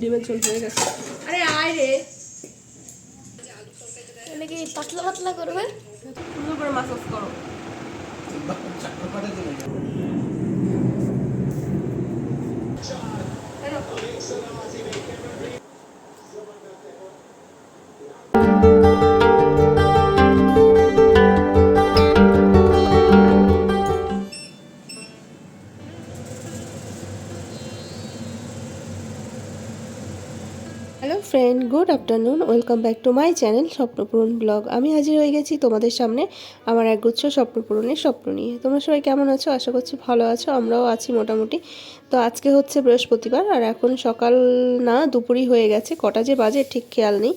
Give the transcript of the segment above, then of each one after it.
ডিমের ঝোল হয়ে গেছে। আরে আয় রে। মানে কি পাতলা পাতলা করবে? সুন্দর করে মাসাজ করো। Hello good afternoon, welcome back to my channel Swapnapuran blog. আমি হাজির হয়ে গেছি তোমাদের সামনে আমার একগুচ্ছ স্বপ্নপূরণের স্বপ্ন নিয়ে। তোমরা সবাই কেমন আছো? আশা করছি ভালো আছো, আমরাও আছি মোটামুটি। তো আজকে হচ্ছে বৃহস্পতিবার, আর এখন সকাল না, দুপুরই হয়ে গেছে, কটা যে বাজে ঠিক খেয়াল নেই।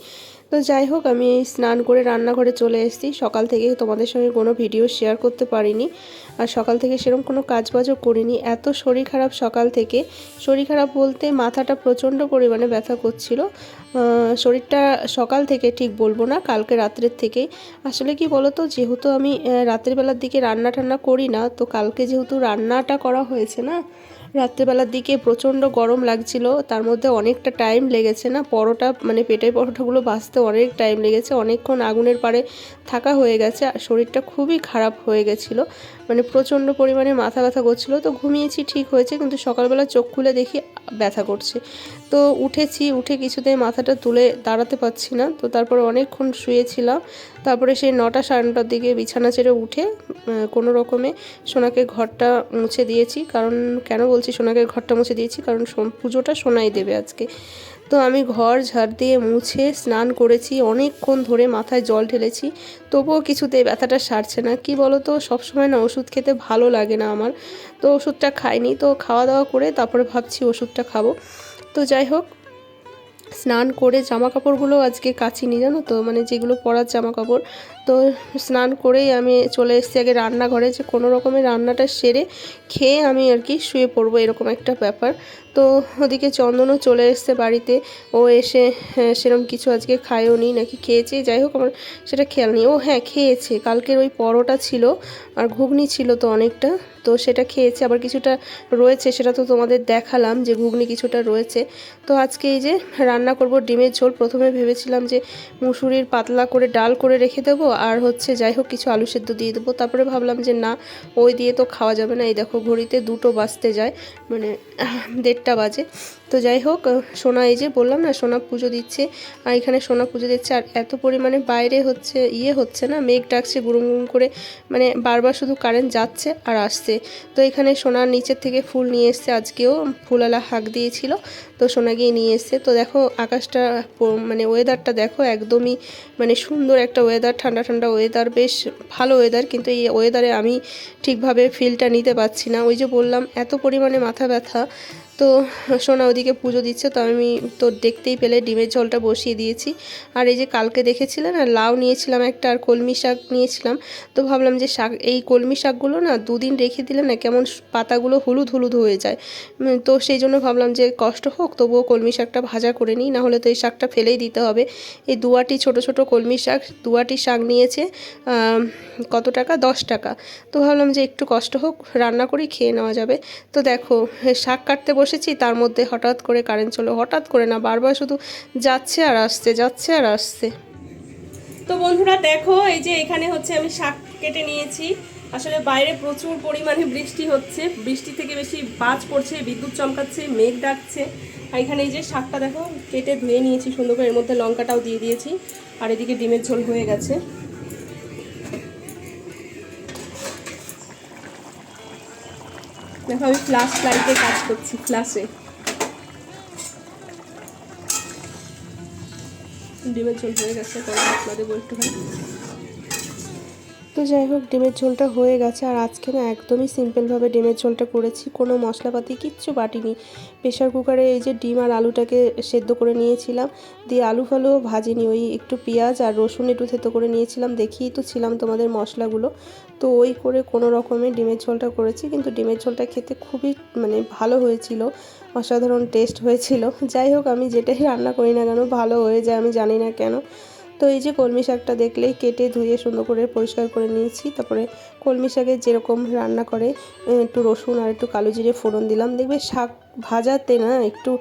তো যাই হোক আমি স্নান করে রান্নাঘরে চলে এসেছি। সকাল থেকে তোমাদের সঙ্গে কোনো ভিডিও শেয়ার করতে পারিনি। আর সকাল থেকে সেরকম কোনো কাজবাজও করিনি। এত শরীর খারাপ সকাল থেকে। শরীর খারাপ বলতে মাথাটা প্রচণ্ড পরিমাণে ব্যথা করছিল। শরীরটা সকাল থেকে ঠিক বলব না কালকে রাত্রের থেকেই। আসলে কি বলো তো যেহেতু আমি আহ, রাতের বেলার দিকে রান্না টান্না করি না তো কালকে যেহেতু রান্নাটা করা হয়েছে না রাত্রেবেলার দিকে প্রচণ্ড গরম লাগছিল, তার মধ্যে অনেকটা টাইম লেগেছে না? পরোটা মানে পেটের পরোটাগুলো বাঁচতে অনেক টাইম লেগেছে। অনেকক্ষণ আগুনের পাড়ে থাকা হয়ে গেছে আর শরীরটা খুবই খারাপ হয়ে গেছিল। মানে প্রচণ্ড পরিমাণে মাথা ব্যথা করছিল। তো ঘুমিয়েছি, ঠিক হয়েছে, কিন্তু সকালবেলা চোখ খুলে দেখি ব্যথা করছে। তো উঠেছি, উঠে কিছুতেই মাথাটা তুলে দাঁড়াতে পারছি না। তো তারপরে অনেকক্ষণ শুয়েছিলাম। তারপরে সেই নটা সাড়ে নটার দিকে বিছানা ছেড়ে উঠে কোনো রকমে সোনাকে ঘরটা মুছে দিয়েছি। কারণ কেন বলছি সোনাকে ঘরটা মুছে দিয়েছি? কারণ পুজোটা সোনাই দেবে আজকে। তো আমি ঘর ঝাড় দিয়ে মুছে স্নান করেছি, অনেকক্ষণ ধরে মাথায় জল ঢেলেছি। তবুও কিছুতে ব্যথাটা সারছে না। কি বলো তো সবসময় না ওষুধ খেতে ভালো লাগে না আমার। তো ওষুধটা খাইনি, তো খাওয়া দাওয়া করে তারপরে ভাবছি ওষুধটা খাব। তো যাই হোক, স্নান করে জামা কাপড়গুলো আজকে কাচিনি জানো তো? মানে যেগুলো পরার জামা কাপড় তো স্নান করেই আমি চলে এসেছি আগে রান্নাঘরে যে কোনো রকমের রান্নাটা সেরে খেয়ে আমি আর কি শুয়ে পড়ব এরকম একটা ব্যাপার। তো ওদিকে চন্দনও চলে এসছে বাড়িতে। ও এসে হ্যাঁ, সেরকম কিছু আজকে খায়ও নি নাকি খেয়েছে? যাই হোক আমার সেটা খেয়াল নেই। ও হ্যাঁ খেয়েছে। কালকের ওই পরোটা ছিল আর ঘুগনি ছিল তো অনেকটা তো সেটা খেয়েছে। আবার কিছুটা রয়েছে সেটা তো তোমাদের দেখালাম যে ঘুগনি কিছুটা রয়েছে। তো আজকে এই যে রান্না করব ডিমের ঝোল প্রথমে ভেবেছিলাম যে মুসুরির পাতলা করে ডাল করে রেখে দেবো আর হচ্ছে যাই হোক কিছু আলু সেদ্ধ দিয়ে দেবো। তারপরে ভাবলাম যে না, ওই দিয়ে তো খাওয়া যাবে না। এই দেখো, ঘড়িতে দুটো বাজতে যায় মানে দেড়টা বাজে। তো যাই হোক সোনা এই যে বললাম না, সোনা পুজো দিচ্ছে, আর এখানে সোনা পুজো দিচ্ছে, আর এত পরিমাণে বাইরে হচ্ছে ইয়ে হচ্ছে না, মেঘ ডাকছে গুরুম গুরুম করে মানে বারবার শুধু কারেন্ট যাচ্ছে আর আসছে। তো এখানে সোনার নিচের থেকে ফুল নিয়ে এসছে, আজকেও ফুলালা হাঁক দিয়েছিল, তো সোনা গিয়ে নিয়ে এসছে। তো দেখো, আকাশটা মানে ওয়েদারটা দেখো, একদমই মানে সুন্দর একটা ওয়েদার ঠান্ডা ঠান্ডা ওয়েদার বেশ ভালো ওয়েদার কিন্তু এই ওয়েদারে আমি ঠিকভাবে ফিলটা নিতে পারছি না। ওই যে বললাম, এত পরিমাণে মাথা ব্যথা তো সোনা ওদিকে পুজো দিচ্ছে, তো আমি তো দেখতেই পেলে, ডিমের ঝোলটা বসিয়ে দিয়েছি। আর এই যে কালকে দেখেছিলেন, আর লাউ নিয়েছিলাম একটা, আর কলমি শাক নিয়েছিলাম। তো ভাবলাম যে শাক, এই কলমি শাকগুলো না দুদিন রেখে দিলে না কেমন পাতাগুলো হলুদ হলুদ হয়ে যায়। তো সেই জন্য ভাবলাম যে কষ্ট হোক, তবুও কলমি শাকটা ভাজা করে নিই, নাহলে তো এই শাকটা ফেলেই দিতে হবে। এই দুয়াটি ছোট ছোট কলমি শাক দুয়াটি শাক নিয়েছে কত টাকা? দশ টাকা। তো ভাবলাম যে একটু কষ্ট হোক, রান্না করেই খেয়ে নেওয়া যাবে। তো দেখো, শাক কাটতে বসেছি, তার মধ্যে হঠাৎ করে কারেন্ট চলো, হঠাৎ করে না, বারবার শুধু যাচ্ছে আর আসছে, যাচ্ছে আর আসছে। তো বন্ধুরা দেখো, এই যে এখানে হচ্ছে আমি শাক কেটে নিয়েছি। আসলে বাইরে প্রচুর পরিমাণে বৃষ্টি হচ্ছে। বৃষ্টি থেকে বেশি বাজ পড়ছে, বিদ্যুৎ চমকাচ্ছে, মেঘ ডাকছে। আর এখানে এই যে শাকটা দেখো, কেটে ধুয়ে নিয়েছি সুন্দর করে, এর মধ্যে লঙ্কাটাও দিয়ে দিয়েছি। আর এদিকে ডিমের ঝোল হয়ে গেছে। দেখো, আমি ফ্লাশ লাইটে কাজ করছি ফ্লাশে ডিমের চল হয়ে গেছে কলম মশলা দেবো একটুখানি। তো যাই হোক, ডিমের ঝোলটা হয়ে গেছে আর আজকে না একদমই সিম্পলভাবে ডিমের ঝোলটা করেছি। কোনো মশলাপাতি কিচ্ছু বাটিনি। প্রেশার কুকারে এই যে ডিম আর আলুটাকে সেদ্ধ করে নিয়েছিলাম। দিয়ে আলু ফালুও ভাজিনি, ওই একটু পেঁয়াজ আর রসুন একটু থেতো করে নিয়েছিলাম। দেখিয়ে তো ছিলাম তোমাদের মশলাগুলো। তো ওই করে কোনো রকমে ডিমের ঝোলটা করেছি। কিন্তু ডিমের ঝোলটা খেতে খুবই মানে ভালো হয়েছিল। অসাধারণ টেস্ট হয়েছিল। যাই হোক, আমি যেটাই রান্না করি না কেন, ভালো হয়ে যায় আমি জানি না কেন। তো এই যে কলমি শাকটা দেখলেই কেটে ধুয়ে সুন্দর করে পরিষ্কার করে নিয়েছি। তারপরে কলমি শাকে যেরকম রান্না করে একটু রসুন আর একটু কালো জিরে ফোড়ন দিলাম। দেখবে শাক ভাজাতে না, একটু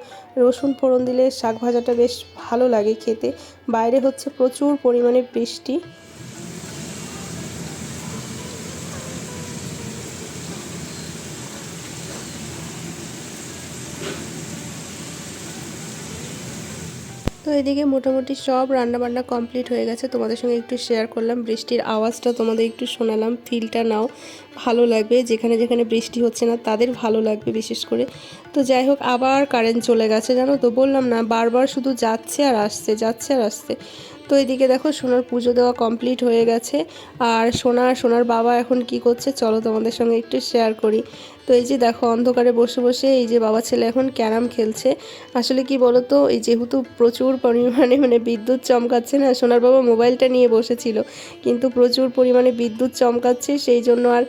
রসুন ফোড়ন দিলে শাক ভাজাটা বেশ ভালো লাগে খেতে। বাইরে হচ্ছে প্রচুর পরিমাণে বৃষ্টি। তো এদিকে মোটামুটি সব রান্নাবান্না কমপ্লিট হয়ে গেছে। তোমাদের সঙ্গে একটু শেয়ার করলাম। বৃষ্টির আওয়াজটা তোমাদের একটু শোনালাম। ফিলটা নাও। ভালো লাগবে। যেখানে যেখানে বৃষ্টি হচ্ছে না, তাদের ভালো লাগবে বিশেষ করে। তো যাই হোক, আবার কারেন্ট চলে গেছে, জানো তো। বললাম না, বারবার শুধু যাচ্ছে আর আসছে, যাচ্ছে আর আসছে। তো এদিকে দেখো সোনার পুজো দেওয়া কমপ্লিট হয়ে গেছে। আর সোনা, সোনার বাবা এখন কি করছে চলো তোমাদের সঙ্গে একটু শেয়ার করি। তো এই যে দেখো অন্ধকারে বসে বসে এই যে বাবা ছেলে এখন ক্যারাম খেলছে। আসলে কি বলো তো এই যেহেতু প্রচুর পরিমাণে মানে বিদ্যুৎ চমকাচ্ছে না, সোনার বাবা মোবাইলটা নিয়ে বসেছিল। কিন্তু প্রচুর পরিমাণে বিদ্যুৎ চমকাচ্ছে, সেই জন্য আর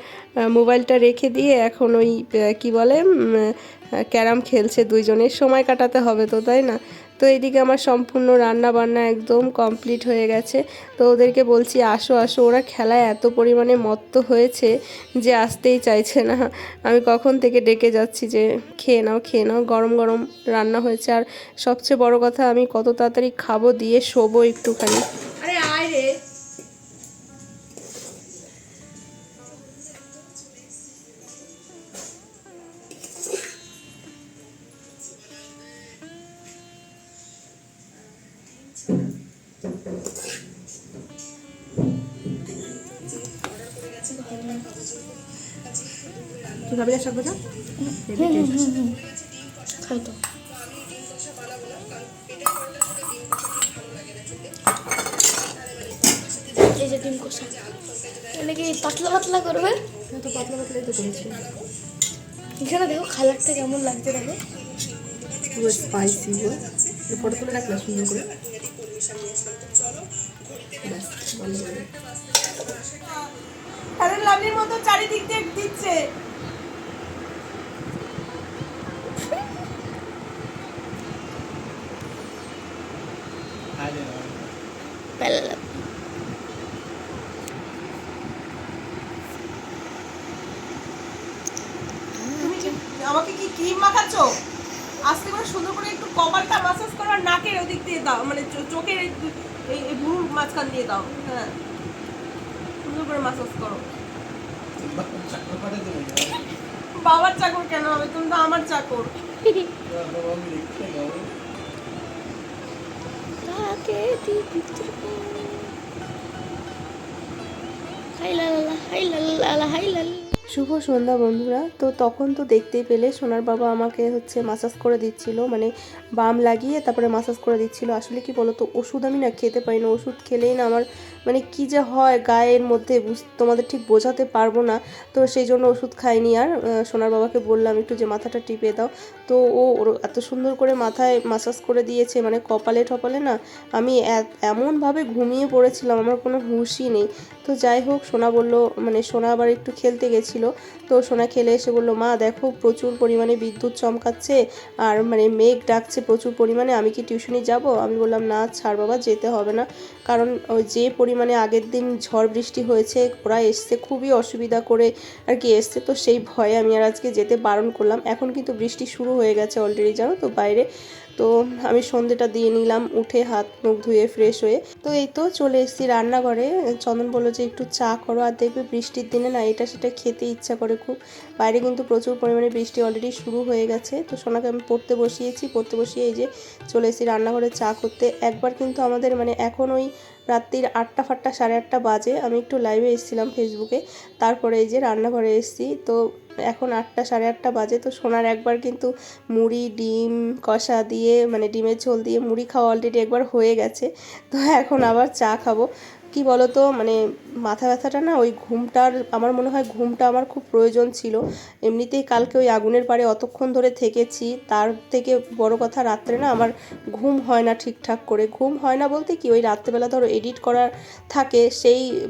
মোবাইলটা রেখে দিয়ে এখন ওই কি বলে ক্যারাম খেলছে দুইজনের। সময় কাটাতে হবে তো, তাই না? তো এদিকে আমার সম্পূর্ণ রান্না বান্না একদম কমপ্লিট হয়ে গেছে। তো ওদেরকে বলছি, আসো আসো। ওরা খেলায় এত পরিমাণে মত্ত হয়েছে যে আসতেই চাইছে না। আমি কখন থেকে ডেকে যাচ্ছি যে, খেয়ে নাও খেয়ে নাও। গরম গরম রান্না হয়েছে। আর সবচেয়ে বড় কথা, আমি কত তাড়াতাড়ি খাব দিয়ে শোবো একটুখানি। আরে আয় রে। তুই খাবি না শাক ভাজা খাই তো এই যে ডিম কষা। এটা কি পাতলা পাতলা করবে? তো পাতলা পাতলাই তো করেছি। এখানে দেখো কালারটা কেমন লাগছে দেখো। পুরো স্পাইসি গো। ফটো তুলে রাখলাম সুন্দর করে। আরে লাভলির মতো চারিদিক দিয়ে দিচ্ছে। তুমি আমাকে কি ক্রিম মাখাচ্ছ? আস্তে করে সুন্দর করে একটু কপালটা মাসাজ করো আর নাকের ওদিক দিয়ে দাও মানে চোখের এই এই এই ভুরুর মাঝখান দিয়ে দাও হ্যাঁ। সুন্দর করে মাসাজ করো। বাবার চাকর কেন হবে? তুমি তো আমার চাকর। তাকে শুভ সন্ধ্যা বন্ধুরা। তো তখন তো দেখতেই পেলে সোনার বাবা আমাকে হচ্ছে মাসাজ করে দিচ্ছিল মানে বাম লাগিয়ে তারপরে মাসাজ করে দিচ্ছিল। আসলে কি বলতো, ওষুধ আমি না খেতে পারি না, ওষুধ খেলেই না আমার মানে কি যে হয় গায়ের মধ্যে তোমাদের ঠিক বোঝাতে পারব না। তো সেই জন্য ওষুধ খাইনি আর সোনার বাবাকে বললাম একটু যে মাথাটা টিপে দাও। তো ও এত সুন্দর করে মাথায় মাসাজ করে দিয়েছে মানে কপালে টপালে না। আমি এমনভাবে ঘুমিয়ে পড়েছিলাম, আমার কোনো হুঁশই নেই। তো যাই হোক, সোনা বলল মানে সোনা আবার একটু খেলতে গেছিল। তো সোনা খেলে এসে বলল, মা, দেখো প্রচুর পরিমাণে বিদ্যুৎ চমকাচ্ছে আর মানে মেঘ ডাকছে প্রচুর পরিমাণে। আমি কি টিউশনি যাব? আমি বললাম, না, ছাড় বাবা, যেতে হবে না। কারণ ওই যে পরিমাণে আগের দিন ঝড় বৃষ্টি হয়েছে, ওরা এসছে খুবই অসুবিধা করে আর কি এসছে, তো সেই ভয়ে আমি আর আজকে যেতে বারণ করলাম। এখন কিন্তু বৃষ্টি শুরু হয়ে গেছে অলরেডি জানো তো? বাইরে তো আমি সন্ধেটা দিয়ে নিলাম, উঠে হাত মুখ ধুয়ে ফ্রেশ হয়ে। তো এই তো চলে এসেছি রান্নাঘরে। চন্দন বলল যে একটু চা করো আর দেখবে বৃষ্টির দিনে না এটা সেটা খেতে ইচ্ছা করে খুব। বাইরে কিন্তু প্রচুর পরিমাণে বৃষ্টি অলরেডি শুরু হয়ে গেছে। তো সোনাকে আমি পড়তে বসিয়েছি, পড়তে বসিয়ে এই যে চলে এসেছি রান্নাঘরে চা করতে। একবার কিন্তু আমাদের মানে এখন ওই রাত্রির আটটা ফাটটা সাড়ে আটটা বাজে। আমি একটু লাইভে এসেছিলাম ফেসবুকে তারপরে এই যে রান্নাঘরে এসেছি। তো এখন আটটা, সাড়ে আটটা বাজে তো সোনার একবার কিন্তু মুড়ি, ডিম, কষা দিয়ে মানে ডিমের ঝোল দিয়ে মুড়ি খাওয়া অলরেডি একবার হয়ে গেছে। তো এখন আবার চা খাব। কি বলো তো মানে মাথা ব্যথাটা না ওই ঘুমটার, আমার মনে হয় ঘুমটা আমার খুব প্রয়োজন ছিল। এমনিতেই কালকে ওই আগুনের পাড়ে অতক্ষণ ধরে থেকেছি। তার থেকে বড় কথা, রাত্রে না আমার ঘুম হয় না ঠিকঠাক করে। ঘুম হয় না বলতে কি, ওই রাত্রেবেলা ধরো এডিট করার থাকে, সেই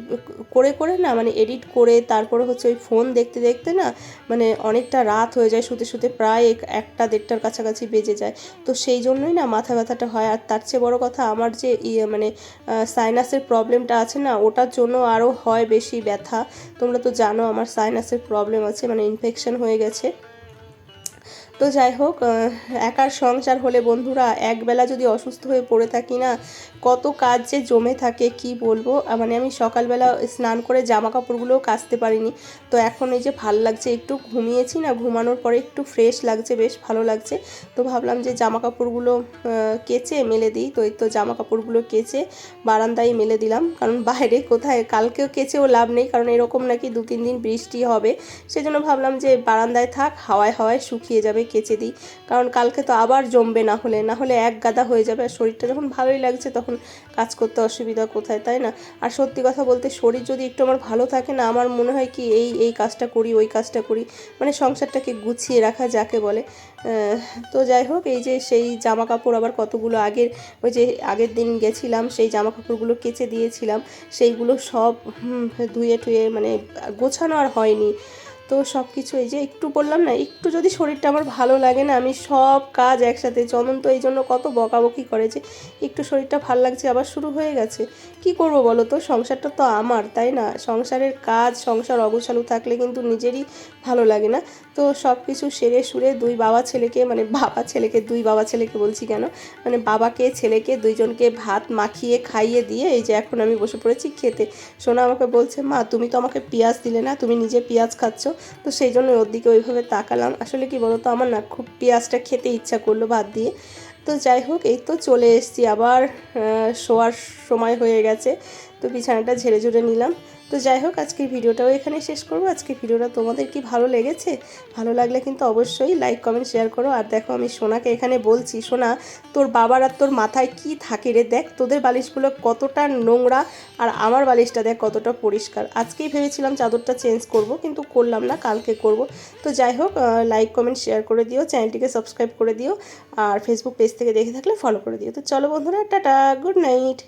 করে করে না মানে এডিট করে, তারপরে হচ্ছে ওই ফোন দেখতে দেখতে না মানে অনেকটা রাত হয়ে যায়, শুতে শুতে প্রায় এক- একটা দেড়টার কাছাকাছি বেজে যায়। তো সেই জন্যই না মাথা ব্যথাটা হয়। আর তার চেয়ে বড় কথা, আমার যে ইয়ে মানে সাইনাসের প্রবলেমটা আছে না, ওটার জন্য আরও হয় বেশি ব্যথা। তোমরা তো জানো আমার সাইনাসের প্রবলেম আছে মানে ইনফেকশন হয়ে গেছে। তো যাই হোক একার সংসার হলে বন্ধুরা একবেলা যদি অসুস্থ হয়ে পড়ে থাকি না, কত কাজ যে জমে থাকে কি বলব? মানে আমি সকালবেলা স্নান করে জামা কাপড়গুলোও কাচতে পারিনি। তো এখন এই যে ভালো লাগছে, একটু ঘুমিয়েছি না, ঘুমানোর পরে একটু ফ্রেশ লাগছে, বেশ ভালো লাগছে। তো ভাবলাম যে জামা কাপড়গুলো কেচে মেলে দিই। তো এই তো জামা কাপড়গুলো কেচে বারান্দায় মেলে দিলাম। কারণ বাইরে কোথায়, কালকেও কেচেও লাভ নেই। কারণ এরকম নাকি দু তিন দিন বৃষ্টি হবে। সেজন্য ভাবলাম যে বারান্দায় থাক, হাওয়ায় হাওয়ায় শুকিয়ে যাবে। কেচে দিই। কারণ কালকে তো আবার জমবে না হলে না হলে এক গাদা হয়ে যাবে আর শরীরটা যখন ভালোই লাগছে তখন কাজ করতে অসুবিধা কোথায়, তাই না? আর সত্যি কথা বলতে শরীর যদি একটু আমার ভালো থাকে না, আমার মনে হয় কি এই এই কাজটা করি, ওই কাজটা করি মানে সংসারটাকে গুছিয়ে রাখা যাকে বলে। তো যাই হোক, এই যে সেই জামা কাপড় আবার কতগুলো আগের, ওই যে আগের দিন গেছিলাম, সেই জামা কাপড়গুলো কেচে দিয়েছিলাম, সেইগুলো সব ধুয়ে টুয়ে মানে গোছানো আর হয়নি। তো সব কিছু এই যে একটু বললাম না, একটু যদি শরীরটা আমার ভালো লাগে না, আমি সব কাজ একসাথে, চন্দন তো এই জন্য কত বকাবকি করে যে একটু শরীরটা ভালো লাগছে, আবার শুরু হয়ে গেছে। কি করব বলো তো? সংসারটা তো আমার, তাই না? সংসারের কাজ, সংসার অগোছালো থাকলে কিন্তু নিজেরই ভালো লাগে না। তো সব কিছু সেরে সুরে দুই বাবা ছেলেকে মানে বাবা ছেলেকে, দুই বাবা ছেলেকে বলছি কেন? মানে বাবাকে, ছেলেকে, দুইজনকে ভাত মাখিয়ে, খাইয়ে দিয়ে এই যে এখন আমি বসে পড়েছি খেতে। সোনা আমাকে বলছে, মা, তুমি তো আমাকে পেঁয়াজ দিলে না, তুমি নিজে পেঁয়াজ খাচ্ছ। তো সেই জন্য ওর দিকে ওইভাবে তাকালাম। আসলে কি বলতো, আমার না খুব পেঁয়াজটা খেতে ইচ্ছা করল ভাত দিয়ে। তো যাই হোক, এই তো চলে এসেছি আবার শোয়ার সময় হয়ে গেছে। তো বিছানাটা ঝেড়ে ঝুড়ে নিলাম। তো যাই হোক, আজকের ভিডিওটাও এখানে শেষ করব। আজকের ভিডিওটা তোমাদের কি ভালো লেগেছে? ভালো লাগলে কিন্তু অবশ্যই লাইক কমেন্ট শেয়ার করো। আর দেখো, আমি সোনাকে এখানে বলছি, সোনা, তোর বাবার আর তোর মাথায় কি থাকে রে? দেখ, তোদের বালিশগুলো কতটা নোংরা আর আমার বালিশটা দেখ কতটা পরিষ্কার। আজকেই ভেবেছিলাম চাদরটা চেঞ্জ করব, কিন্তু করলাম না, কালকে করব। তো যাই হোক লাইক কমেন্ট শেয়ার করে দিও চ্যানেলটিকে সাবস্ক্রাইব করে দিও, আর ফেসবুক পেজ থেকে দেখে থাকলে ফলো করে দিও। তো চলো বন্ধুরা, টাটা গুড নাইট